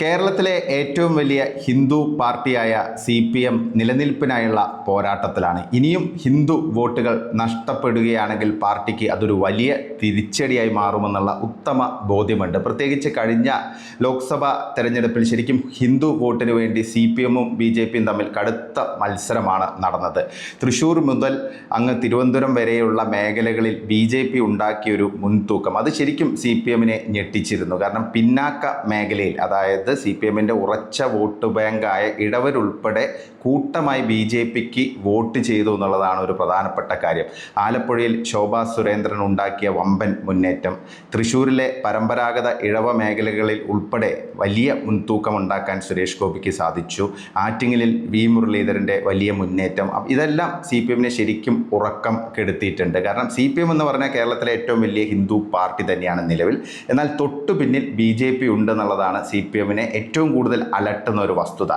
കേരളത്തിലെ ഏറ്റവും വലിയ ഹിന്ദു പാർട്ടിയായ സി പി എം നിലനിൽപ്പിനായുള്ള പോരാട്ടത്തിലാണ്. ഇനിയും ഹിന്ദു വോട്ടുകൾ നഷ്ടപ്പെടുകയാണെങ്കിൽ പാർട്ടിക്ക് അതൊരു വലിയ തിരിച്ചടിയായി മാറുമെന്നുള്ള ഉത്തമ ബോധ്യമുണ്ട്. പ്രത്യേകിച്ച് കഴിഞ്ഞ ലോക്സഭാ തെരഞ്ഞെടുപ്പിൽ ശരിക്കും ഹിന്ദു വോട്ടിന് വേണ്ടി സി പി എമ്മും ബി ജെ പിയും തമ്മിൽ കടുത്ത മത്സരമാണ് നടന്നത്. തൃശ്ശൂർ മുതൽ അങ്ങ് തിരുവനന്തപുരം വരെയുള്ള മേഖലകളിൽ ബി ജെ പി ഉണ്ടാക്കിയൊരു മുൻതൂക്കം. അത് ശരിക്കും സി പി എമ്മിനെ ഞെട്ടിച്ചിരുന്നു. കാരണം പിന്നാക്ക മേഖലയിൽ അതായത് സി പി എമ്മിന്റെ ഉറച്ച വോട്ട് ബാങ്കായ ഇടവരുൾപ്പെടെ കൂട്ടമായി ബി ജെ പിക്ക് വോട്ട് ചെയ്തു എന്നുള്ളതാണ് ഒരു പ്രധാനപ്പെട്ട കാര്യം. ആലപ്പുഴയിൽ ശോഭാ സുരേന്ദ്രൻ ഉണ്ടാക്കിയ വമ്പൻ മുന്നേറ്റം. തൃശ്ശൂരിലെ പരമ്പരാഗത ഇഴവ മേഖലകളിൽ ഉൾപ്പെടെ വലിയ മുൻതൂക്കം ഉണ്ടാക്കാൻ സുരേഷ് ഗോപിക്ക് സാധിച്ചു. ആറ്റിങ്ങലിൽ വി മുരളീധരന്റെ വലിയ മുന്നേറ്റം. ഇതെല്ലാം സി പി എമ്മിനെ ശരിക്കും ഉറക്കം കെടുത്തിയിട്ടുണ്ട്. കാരണം സി പി എം എന്ന് പറഞ്ഞാൽ കേരളത്തിലെ ഏറ്റവും വലിയ ഹിന്ദു പാർട്ടി തന്നെയാണ് നിലവിൽ. എന്നാൽ തൊട്ടു പിന്നിൽ ബി ജെ പി ഉണ്ടെന്നുള്ളതാണ് സി പി ഏറ്റവും കൂടുതൽ അലട്ടുന്ന ഒരു വസ്തുത.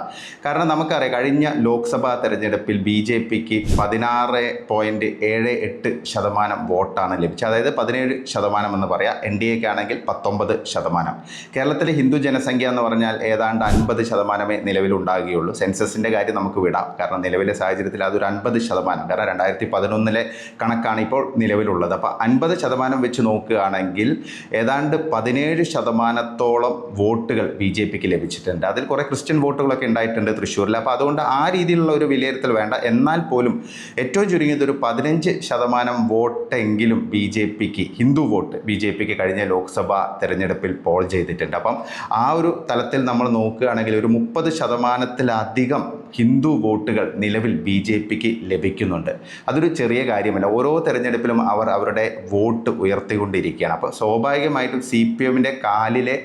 കാരണം നമുക്കറിയാം കഴിഞ്ഞ ലോക്സഭാ തെരഞ്ഞെടുപ്പിൽ ബി ജെ പിക്ക് പതിനാറ് പോയിന്റ് ഏഴ് എട്ട് ശതമാനം വോട്ടാണ് ലഭിച്ചത്. അതായത് പതിനേഴ് ശതമാനം എന്ന് പറയാം. എൻ ഡി എക്ക് ആണെങ്കിൽ പത്തൊമ്പത് ശതമാനം. കേരളത്തിലെ ഹിന്ദു ജനസംഖ്യ എന്ന് പറഞ്ഞാൽ ഏതാണ്ട് അൻപത് ശതമാനമേ നിലവിലുണ്ടാകുകയുള്ളൂ സെൻസസിന്റെ കാര്യം നമുക്ക് വിടാം. കാരണം നിലവിലെ സാഹചര്യത്തിൽ അതൊരു അൻപത് ശതമാനം. കാരണം രണ്ടായിരത്തി പതിനൊന്നിലെ കണക്കാണ് ഇപ്പോൾ നിലവിലുള്ളത്. അപ്പോൾ അൻപത് ശതമാനം വെച്ച് നോക്കുകയാണെങ്കിൽ ഏതാണ്ട് പതിനേഴ് ശതമാനത്തോളം വോട്ടുകൾ ബി ജെ പിക്ക് ലഭിച്ചിട്ടുണ്ട്. അതിൽ കുറേ ക്രിസ്ത്യൻ വോട്ടുകളൊക്കെ ഉണ്ടായിട്ടുണ്ട് തൃശ്ശൂരിൽ. അപ്പോൾ അതുകൊണ്ട് ആ രീതിയിലുള്ള ഒരു വിലയിരുത്തൽ വേണ്ട. എന്നാൽ പോലും ഏറ്റവും ചുരുങ്ങിയത് ഒരു പതിനഞ്ച് ശതമാനം വോട്ടെങ്കിലും ബി ജെ പിക്ക് ഹിന്ദു വോട്ട് ബി ജെ പിക്ക് കഴിഞ്ഞ ലോക്സഭാ തെരഞ്ഞെടുപ്പിൽ പോൾ ചെയ്തിട്ടുണ്ട്. അപ്പം ആ ഒരു തലത്തിൽ നമ്മൾ നോക്കുകയാണെങ്കിൽ ഒരു മുപ്പത് ശതമാനത്തിലധികം ഹിന്ദു വോട്ടുകൾ നിലവിൽ ബി ജെ പിക്ക് ലഭിക്കുന്നുണ്ട്. അതൊരു ചെറിയ കാര്യമല്ല. ഓരോ തെരഞ്ഞെടുപ്പിലും അവർ അവരുടെ വോട്ട് ഉയർത്തിക്കൊണ്ടിരിക്കുകയാണ്. അപ്പോൾ സ്വാഭാവികമായിട്ടും സി പി എമ്മിന്റെ കാലിലെ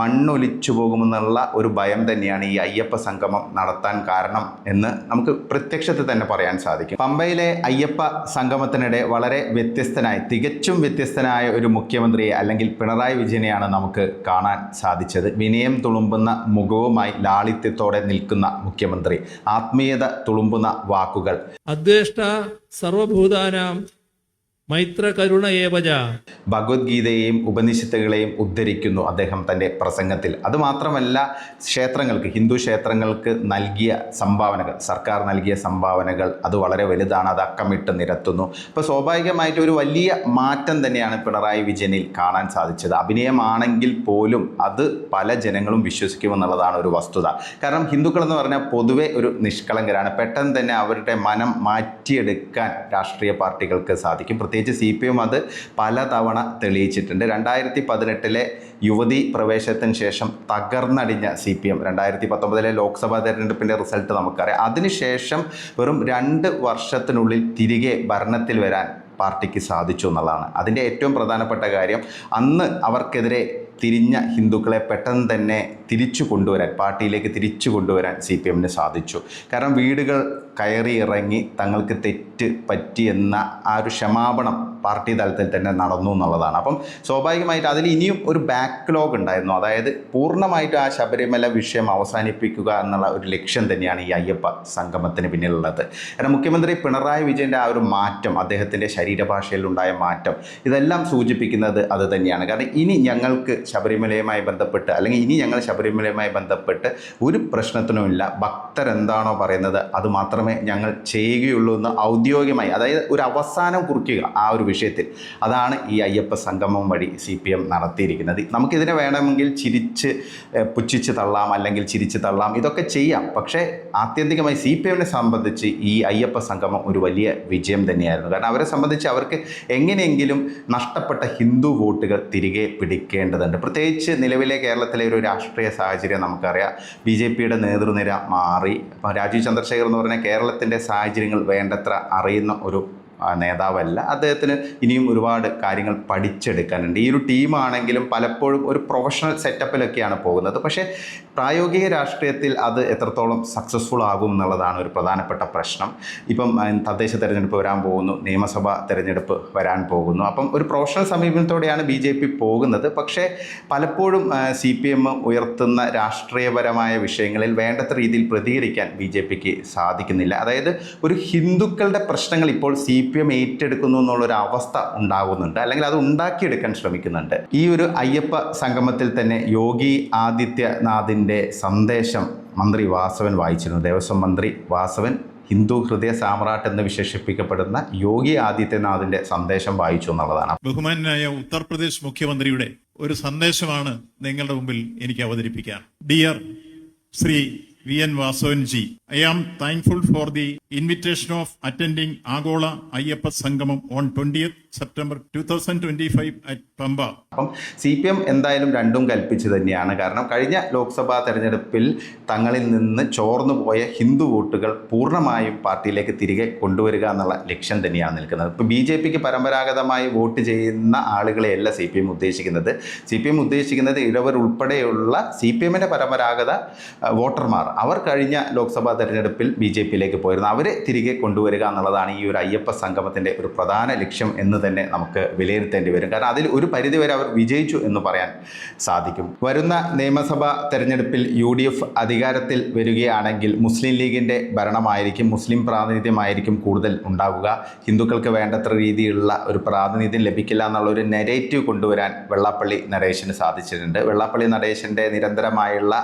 മണ്ണൊലിച്ചു പോകുമെന്നുള്ള ഒരു ഭയം തന്നെയാണ് ഈ അയ്യപ്പ സംഗമം നടത്താൻ കാരണം എന്ന് നമുക്ക് പ്രത്യക്ഷത്തിൽ തന്നെ പറയാൻ സാധിക്കും. പമ്പയിലെ അയ്യപ്പ സംഗമത്തിനിടെ വളരെ വ്യത്യസ്തനായ തികച്ചും വ്യത്യസ്തനായ ഒരു മുഖ്യമന്ത്രിയെ അല്ലെങ്കിൽ പിണറായി വിജയനെയാണ് നമുക്ക് കാണാൻ സാധിച്ചത്. വിനയം തുളുമ്പുന്ന മുഖവുമായി ലാളിത്യത്തോടെ നിൽക്കുന്ന മുഖ്യമന്ത്രി. ആത്മീയത തുളുമ്പുന്ന വാക്കുകൾ. അദ്വേഷ്ട സർവഭൂതാനാം മൈത്ര കരുണ ഏവജ. ഭഗവത്ഗീതയെയും ഉപനിഷത്തുകളെയും ഉദ്ധരിക്കുന്നു അദ്ദേഹം തന്റെ പ്രസംഗത്തിൽ. അതുമാത്രമല്ല ക്ഷേത്രങ്ങൾക്ക് ഹിന്ദു ക്ഷേത്രങ്ങൾക്ക് നൽകിയ സംഭാവനകൾ സർക്കാർ നൽകിയ സംഭാവനകൾ അത് വളരെ വലുതാണ് അത് അക്കമിട്ട് നിരത്തുന്നു. അപ്പോൾ സ്വാഭാവികമായിട്ട് ഒരു വലിയ മാറ്റം തന്നെയാണ് പിണറായി വിജയനിൽ കാണാൻ സാധിച്ചത്. അഭിനയമാണെങ്കിൽ പോലും അത് പല ജനങ്ങളും വിശ്വസിക്കുമെന്നുള്ളതാണ് ഒരു വസ്തുത. കാരണം ഹിന്ദുക്കൾ എന്ന് പറഞ്ഞാൽ പൊതുവെ ഒരു നിഷ്കളങ്കരാണ്. പെട്ടെന്ന് തന്നെ അവരുടെ മനം മാറ്റിയെടുക്കാൻ രാഷ്ട്രീയ പാർട്ടികൾക്ക് സാധിക്കും. പ്രത്യേകിച്ച് സി പി എം അത് പലതവണ തെളിയിച്ചിട്ടുണ്ട്. രണ്ടായിരത്തി പതിനെട്ടിലെ യുവതി പ്രവേശത്തിന് ശേഷം തകർന്നടിഞ്ഞ സി പി എം രണ്ടായിരത്തി പത്തൊമ്പതിലെ ലോക്സഭാ തെരഞ്ഞെടുപ്പിന്റെ റിസൾട്ട് നമുക്കറിയാം. അതിനുശേഷം വെറും രണ്ട് വർഷത്തിനുള്ളിൽ തിരികെ ഭരണത്തിൽ വരാൻ പാർട്ടിക്ക് സാധിച്ചു എന്നുള്ളതാണ്. അതിന്റെ ഏറ്റവും പ്രധാനപ്പെട്ട കാര്യം അന്ന് അവർക്കെതിരെ തിരിഞ്ഞ ഹിന്ദുക്കളെ പെട്ടെന്ന് തന്നെ തിരിച്ചു കൊണ്ടുവരാൻ പാർട്ടിയിലേക്ക് തിരിച്ചു കൊണ്ടുവരാൻ സി പി എമ്മിന് സാധിച്ചു. കാരണം വീടുകൾ കയറി ഇറങ്ങി തങ്ങൾക്ക് തെറ്റ് പറ്റിയെന്ന ആ ഒരു ക്ഷമാപണം പാർട്ടി തലത്തിൽ തന്നെ നടന്നു എന്നുള്ളതാണ്. അപ്പം സ്വാഭാവികമായിട്ട് അതിൽ ഇനിയും ഒരു ബാക്ക്ലോഗ് ഉണ്ടായിരുന്നു. അതായത് പൂർണമായിട്ട് ആ ശബരിമല വിഷയം അവസാനിപ്പിക്കുക എന്നുള്ള ഒരു ലക്ഷ്യം തന്നെയാണ് ഈ അയ്യപ്പ സംഗമത്തിന് പിന്നിലുള്ളത്. കാരണം മുഖ്യമന്ത്രി പിണറായി വിജയന്റെ ആ ഒരു മാറ്റം അദ്ദേഹത്തിന്റെ ശരീരഭാഷയിലുണ്ടായ മാറ്റം ഇതെല്ലാം സൂചിപ്പിക്കുന്നത് അത് തന്നെയാണ്. കാരണം ഇനി ഞങ്ങൾക്ക് ശബരിമലയുമായി ബന്ധപ്പെട്ട് അല്ലെങ്കിൽ ഇനി ഞങ്ങൾ ശബരിമലയുമായി ബന്ധപ്പെട്ട് ഒരു പ്രശ്നത്തിനുമില്ല. ഭക്തരെന്താണോ പറയുന്നത് അത് മാത്രമേ ഞങ്ങൾ ചെയ്യുകയുള്ളൂ എന്ന് ഔദ്യോഗികമായി അതായത് ഒരു അവസാനം കുറിക്കുക ആ ഒരു വിഷയത്തിൽ. അതാണ് ഈ അയ്യപ്പ സംഗമം വഴി സി പി എം നടത്തിയിരിക്കുന്നത്. നമുക്കിതിനെ വേണമെങ്കിൽ ചിരിച്ച് പുച്ഛിച്ച് തള്ളാം അല്ലെങ്കിൽ ചിരിച്ച് തള്ളാം ഇതൊക്കെ ചെയ്യാം. പക്ഷേ ആത്യന്തികമായി സി പി എമ്മിനെ സംബന്ധിച്ച് ഈ അയ്യപ്പ സംഗമം ഒരു വലിയ വിജയം തന്നെയായിരുന്നു. കാരണം അവരെ സംബന്ധിച്ച് അവർക്ക് എങ്ങനെയെങ്കിലും നഷ്ടപ്പെട്ട ഹിന്ദു വോട്ടുകൾ തിരികെ പിടിക്കേണ്ടതുണ്ട്. പ്രത്യേകിച്ച് നിലവിലെ കേരളത്തിലെ ഒരു രാഷ്ട്രീയ സാഹചര്യം നമുക്കറിയാം. ബി ജെ പിയുടെ നേതൃനിര മാറി. രാജീവ് ചന്ദ്രശേഖർ എന്ന് പറഞ്ഞാൽ കേരളത്തിന്റെ സാഹചര്യങ്ങൾ വേണ്ടത്ര അറിയുന്ന ഒരു നേതാവല്ല. അദ്ദേഹത്തിന് ഇനിയും ഒരുപാട് കാര്യങ്ങൾ പഠിച്ചെടുക്കാനുണ്ട്. ഈ ഒരു ടീമാണെങ്കിലും പലപ്പോഴും ഒരു പ്രൊഫഷണൽ സെറ്റപ്പിലൊക്കെയാണ് പോകുന്നത്. പക്ഷേ പ്രായോഗിക രാഷ്ട്രീയത്തിൽ അത് എത്രത്തോളം സക്സസ്ഫുൾ ആകും എന്നുള്ളതാണ് ഒരു പ്രധാനപ്പെട്ട പ്രശ്നം. ഇപ്പം തദ്ദേശ തെരഞ്ഞെടുപ്പ് വരാൻ പോകുന്നു നിയമസഭാ തെരഞ്ഞെടുപ്പ് വരാൻ പോകുന്നു. അപ്പം ഒരു പ്രൊഫഷണൽ സമീപനത്തോടെയാണ് ബി ജെ പി പോകുന്നത്. പക്ഷേ പലപ്പോഴും സി പി എം ഉയർത്തുന്ന രാഷ്ട്രീയപരമായ വിഷയങ്ങളിൽ വേണ്ടത്ര രീതിയിൽ പ്രതികരിക്കാൻ ബി ജെ പിക്ക് സാധിക്കുന്നില്ല. അതായത് ഒരു ഹിന്ദുക്കളുടെ പ്രശ്നങ്ങൾ ഇപ്പോൾ സി പി എം ഏറ്റെടുക്കുന്നു എന്നുള്ളൊരു അവസ്ഥ ഉണ്ടാകുന്നുണ്ട് അല്ലെങ്കിൽ അത് ഉണ്ടാക്കിയെടുക്കാൻ ശ്രമിക്കുന്നുണ്ട്. ഈ ഒരു അയ്യപ്പ സംഗമത്തിൽ തന്നെ യോഗി ആദിത്യനാഥിന്റെ സന്ദേശം മന്ത്രി വാസവൻ വായിച്ചിരുന്നു. ദേവസ്വം മന്ത്രി വാസവൻ ഹിന്ദു ഹൃദയ സാമ്രാട്ട് എന്ന് വിശേഷിപ്പിക്കപ്പെടുന്ന യോഗി ആദിത്യനാഥിന്റെ സന്ദേശം വായിച്ചു എന്നുള്ളതാണ്. ബഹുമാനായ ഉത്തർപ്രദേശ് മുഖ്യമന്ത്രിയുടെ ഒരു സന്ദേശമാണ് നിങ്ങളുടെ മുമ്പിൽ എനിക്ക് അവതരിപ്പിക്കാം dear Shri V N Vasavan ji I am thankful for the invitation of attending Aagola Ayyappa Sangamam on twentieth September two thousand twenty five at Pamba അപ്പം സി പി എം എന്തായാലും രണ്ടും കൽപ്പിച്ച് തന്നെയാണ്. കാരണം കഴിഞ്ഞ ലോക്സഭാ തെരഞ്ഞെടുപ്പിൽ തങ്ങളിൽ നിന്ന് ചോർന്നു പോയ ഹിന്ദു വോട്ടുകൾ പൂർണമായും പാർട്ടിയിലേക്ക് തിരികെ കൊണ്ടുവരിക എന്നുള്ള ലക്ഷ്യം തന്നെയാണ് നിൽക്കുന്നത്. ഇപ്പോൾ ബി ജെ പിക്ക് പരമ്പരാഗതമായി വോട്ട് ചെയ്യുന്ന ആളുകളെയല്ല സി പി എം ഉദ്ദേശിക്കുന്നത്. സി പി എം ഉദ്ദേശിക്കുന്നത് ഇടവർ ഉൾപ്പെടെയുള്ള സി പി എമ്മിന്റെ പരമ്പരാഗത വോട്ടർമാർ. അവർ കഴിഞ്ഞ ലോക്സഭാ തെരഞ്ഞെടുപ്പിൽ ബി ജെ പിയിലേക്ക് പോയിരുന്നു. അവരെ തിരികെ കൊണ്ടുവരിക എന്നുള്ളതാണ് ഈ ഒരു അയ്യപ്പ സംഗമത്തിന്റെ ഒരു പ്രധാന ലക്ഷ്യം എന്ന് തന്നെ നമുക്ക് വിലയിരുത്തേണ്ടി വരും. കാരണം അതിൽ ഒരു പരിധിവരെ അവർ വിജയിച്ചു എന്ന് പറയാൻ സാധിക്കും. വരുന്ന നിയമസഭാ തെരഞ്ഞെടുപ്പിൽ യു ഡി എഫ് അധികാരത്തിൽ വരികയാണെങ്കിൽ മുസ്ലിം ലീഗിന്റെ ഭരണമായിരിക്കും മുസ്ലിം പ്രാതിനിധ്യമായിരിക്കും കൂടുതൽ ഉണ്ടാവുക. ഹിന്ദുക്കൾക്ക് വേണ്ടത്ര രീതിയിലുള്ള ഒരു പ്രാതിനിധ്യം ലഭിക്കില്ല എന്നുള്ള ഒരു നെഗറ്റീവ് കൊണ്ടുവരാൻ വെള്ളാപ്പള്ളി നരേശന് സാധിച്ചിട്ടുണ്ട്. വെള്ളാപ്പള്ളി നരേശന്റെ നിരന്തരമായുള്ള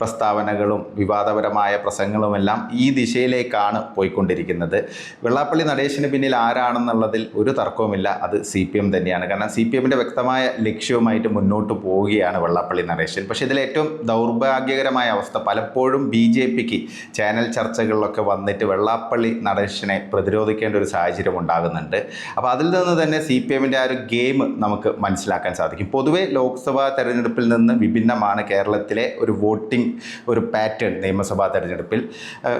പ്രസ്താവനകളും വിവാദപരമായ പ്രസംഗങ്ങളുമെല്ലാം ഈ ദിശയിലേക്കാണ് പോയിക്കൊണ്ടിരിക്കുന്നത്. വെള്ളാപ്പള്ളി നടേശന് പിന്നിൽ ആരാണെന്നുള്ളതിൽ ഒരു തർക്കവുമില്ല. അത് സി പി എം തന്നെയാണ്. കാരണം സി പി എമ്മിന്റെ വ്യക്തമായ ലക്ഷ്യവുമായിട്ട് മുന്നോട്ട് പോവുകയാണ് വെള്ളാപ്പള്ളി നടേശൻ. പക്ഷേ ഇതിൽ ഏറ്റവും ദൗർഭാഗ്യകരമായ അവസ്ഥ പലപ്പോഴും ബി ജെ പിക്ക് ചാനൽ ചർച്ചകളിലൊക്കെ വന്നിട്ട് വെള്ളാപ്പള്ളി നടേശനെ പ്രതിരോധിക്കേണ്ട ഒരു സാഹചര്യം ഉണ്ടാകുന്നുണ്ട്. അപ്പോൾ അതിൽ നിന്ന് തന്നെ സി പി എമ്മിന്റെ ആ ഒരു ഗെയിം നമുക്ക് മനസ്സിലാക്കാൻ സാധിക്കും. പൊതുവേ ലോക്സഭാ തെരഞ്ഞെടുപ്പിൽ നിന്ന് വിഭിന്നമാണ് കേരളത്തിലെ ഒരു വോട്ടിംഗ് ഒരു പാറ്റേൺ നിയമസഭാ തെരഞ്ഞെടുപ്പിൽ.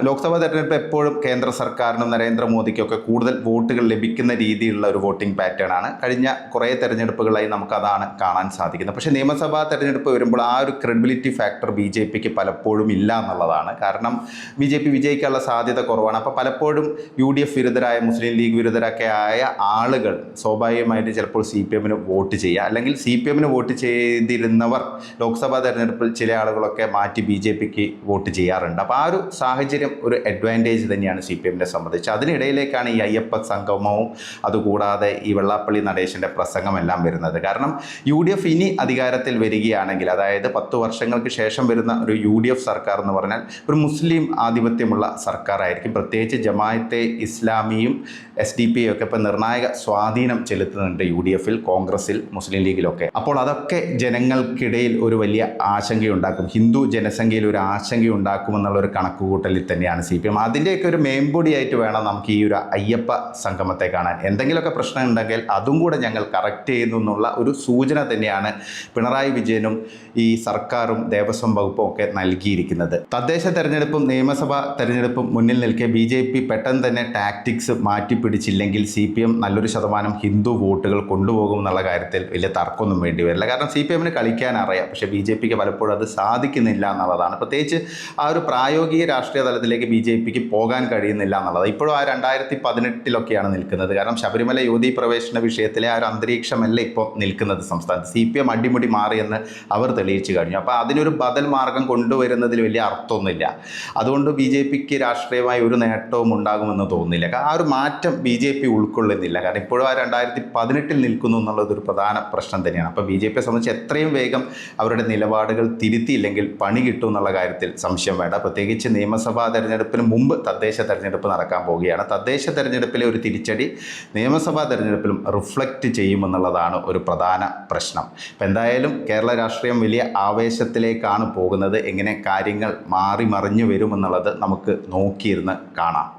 ലോക്സഭാ തെരഞ്ഞെടുപ്പ് എപ്പോഴും കേന്ദ്ര സർക്കാരിനും നരേന്ദ്രമോദിക്കൊക്കെ കൂടുതൽ വോട്ടുകൾ ലഭിക്കുന്ന രീതിയിലുള്ള ഒരു വോട്ടിംഗ് പാറ്റേൺ ആണ്. കഴിഞ്ഞ കുറേ തെരഞ്ഞെടുപ്പുകളായി നമുക്കതാണ് കാണാൻ സാധിക്കുന്നത്. പക്ഷേ നിയമസഭാ തെരഞ്ഞെടുപ്പ് വരുമ്പോൾ ആ ഒരു ക്രെഡിബിലിറ്റി ഫാക്ടർ ബി ജെ പിക്ക് പലപ്പോഴും ഇല്ല എന്നുള്ളതാണ്. കാരണം ബി ജെ പി വിജയിക്കാനുള്ള സാധ്യത കുറവാണ്. അപ്പോൾ പലപ്പോഴും യു ഡി എഫ് വിരുദ്ധരായ മുസ്ലിം ലീഗ് വിരുദ്ധരൊക്കെ ആയ ആളുകൾ സ്വാഭാവികമായിട്ട് ചിലപ്പോൾ സി പി എമ്മിന് വോട്ട് ചെയ്യുക. അല്ലെങ്കിൽ സി പി എമ്മിന് വോട്ട് ചെയ്തിരുന്നവർ ലോക്സഭാ തെരഞ്ഞെടുപ്പിൽ ചില ആളുകളൊക്കെ മാറ്റി ബി ജെ പിക്ക് വോട്ട് ചെയ്യാറുണ്ട്. അപ്പോൾ ആ ഒരു സാഹചര്യം ഒരു അഡ്വാന്റേജ് തന്നെയാണ് സി പി എമ്മിനെ സംബന്ധിച്ച്. അതിനിടയിലേക്കാണ് ഈ അയ്യപ്പ സംഗമവും അതുകൂടാതെ ഈ വെള്ളാപ്പള്ളി നടേശന്റെ പ്രസംഗമെല്ലാം വരുന്നത്. കാരണം യു ഡി എഫ് ഇനി അധികാരത്തിൽ വരികയാണെങ്കിൽ അതായത് പത്ത് വർഷങ്ങൾക്ക് ശേഷം വരുന്ന ഒരു യു ഡി എഫ് സർക്കാർ എന്ന് പറഞ്ഞാൽ ഒരു മുസ്ലിം ആധിപത്യമുള്ള സർക്കാരായിരിക്കും. പ്രത്യേകിച്ച് ജമായത്തെ ഇസ്ലാമിയും എസ് ഡി പി ഒക്കെ ഇപ്പോൾ നിർണായക സ്വാധീനം ചെലുത്തുന്നുണ്ട് യു ഡി എഫിൽ കോൺഗ്രസിൽ മുസ്ലിം ലീഗിലൊക്കെ. അപ്പോൾ അതൊക്കെ ജനങ്ങൾക്കിടയിൽ ഒരു വലിയ ആശങ്കയുണ്ടാക്കും. ഹിന്ദു ജനസംഖ്യയിൽ ഒരു ആശങ്കയുണ്ടാക്കുമെന്നുള്ള ഒരു കണക്കുകൂട്ടലിൽ തന്നെയാണ് സി പി എം. അതിന്റെയൊക്കെ ഒരു മേമ്പൊടിയായിട്ട് വേണം നമുക്ക് ഈ ഒരു അയ്യപ്പ സംഗമത്തെ കാണാൻ. എന്തെങ്കിലുമൊക്കെ പ്രശ്നം ഉണ്ടെങ്കിൽ അതും കൂടെ ഞങ്ങൾ കറക്റ്റ് ചെയ്യുന്നു എന്നുള്ള ഒരു സൂചന തന്നെയാണ് പിണറായി വിജയനും ഈ സർക്കാരും ദേവസ്വം വകുപ്പും ഒക്കെ നൽകിയിരിക്കുന്നത്. തദ്ദേശ തെരഞ്ഞെടുപ്പും നിയമസഭാ തെരഞ്ഞെടുപ്പും മുന്നിൽ നിൽക്കെ ബി ജെ പി പെട്ടെന്ന് തന്നെ ടാക്ടിക്സ് മാറ്റിപ്പിടിച്ചില്ലെങ്കിൽ സി പി എം നല്ലൊരു ശതമാനം ഹിന്ദു വോട്ടുകൾ കൊണ്ടുപോകും എന്നുള്ള കാര്യത്തിൽ വലിയ തർക്കമൊന്നും വേണ്ടി വരില്ല. കാരണം സി പി എമ്മിന് കളിക്കാൻ അറിയാം. പക്ഷേ ബി ജെ പിക്ക് പലപ്പോഴും അത് സാധിക്കുന്നില്ല എന്നുള്ളതാണ്. പ്രത്യേകിച്ച് ആ ഒരു പ്രായോഗിക രാഷ്ട്രീയ തലത്തിലേക്ക് ബി ജെ പിക്ക് പോകാൻ കഴിയുന്നില്ല എന്നുള്ളത്. ഇപ്പോഴും ആ രണ്ടായിരത്തി പതിനെട്ടിലൊക്കെയാണ് നിൽക്കുന്നത്. കാരണം ശബരിമല യുവതി പ്രവേശന വിഷയത്തിലെ ആ ഒരു അന്തരീക്ഷമല്ല ഇപ്പോൾ നിൽക്കുന്നത് സംസ്ഥാനത്ത്. സി പി എം അടിമുടി മാറിയെന്ന് അവർ തെളിയിച്ചു കഴിഞ്ഞു. അപ്പോൾ അതിനൊരു ബദൽ മാർഗം കൊണ്ടുവരുന്നതിൽ വലിയ അർത്ഥമൊന്നുമില്ല. അതുകൊണ്ട് ബി ജെ പിക്ക് രാഷ്ട്രീയമായി ഒരു നേട്ടവും ഉണ്ടാകുമെന്ന് തോന്നുന്നില്ല. ആ ഒരു മാറ്റം ബി ജെ പി ഉൾക്കൊള്ളുന്നില്ല. കാരണം ഇപ്പോഴും ആ രണ്ടായിരത്തി പതിനെട്ടിൽ നിൽക്കുന്നു എന്നുള്ളത് ഒരു പ്രധാന പ്രശ്നം തന്നെയാണ്. അപ്പോൾ ബി ജെ പിയെ സംബന്ധിച്ച് എത്രയും വേഗം അവരുടെ നിലപാടുകൾ തിരുത്തിയില്ലെങ്കിൽ പണി കിട്ടും എന്നുള്ള കാര്യത്തിൽ സംശയം വേണ്ട. പ്രത്യേകിച്ച് നിയമസഭാ തെരഞ്ഞെടുപ്പിന് മുമ്പ് തദ്ദേശ തെരഞ്ഞെടുപ്പ് നടക്കാൻ പോവുകയാണ്. തദ്ദേശ തെരഞ്ഞെടുപ്പിലെ ഒരു തിരിച്ചടി നിയമസഭാ തെരഞ്ഞെടുപ്പിലും റിഫ്ലക്റ്റ് ചെയ്യുമെന്നുള്ളതാണ് ഒരു പ്രധാന പ്രശ്നം. അപ്പം എന്തായാലും കേരള രാഷ്ട്രീയം വലിയ ആവേശത്തിലേക്കാണ് പോകുന്നത്. എങ്ങനെ കാര്യങ്ങൾ മാറി മറിഞ്ഞു വരുമെന്നുള്ളത് നമുക്ക് നോക്കിയിരുന്ന് കാണാം.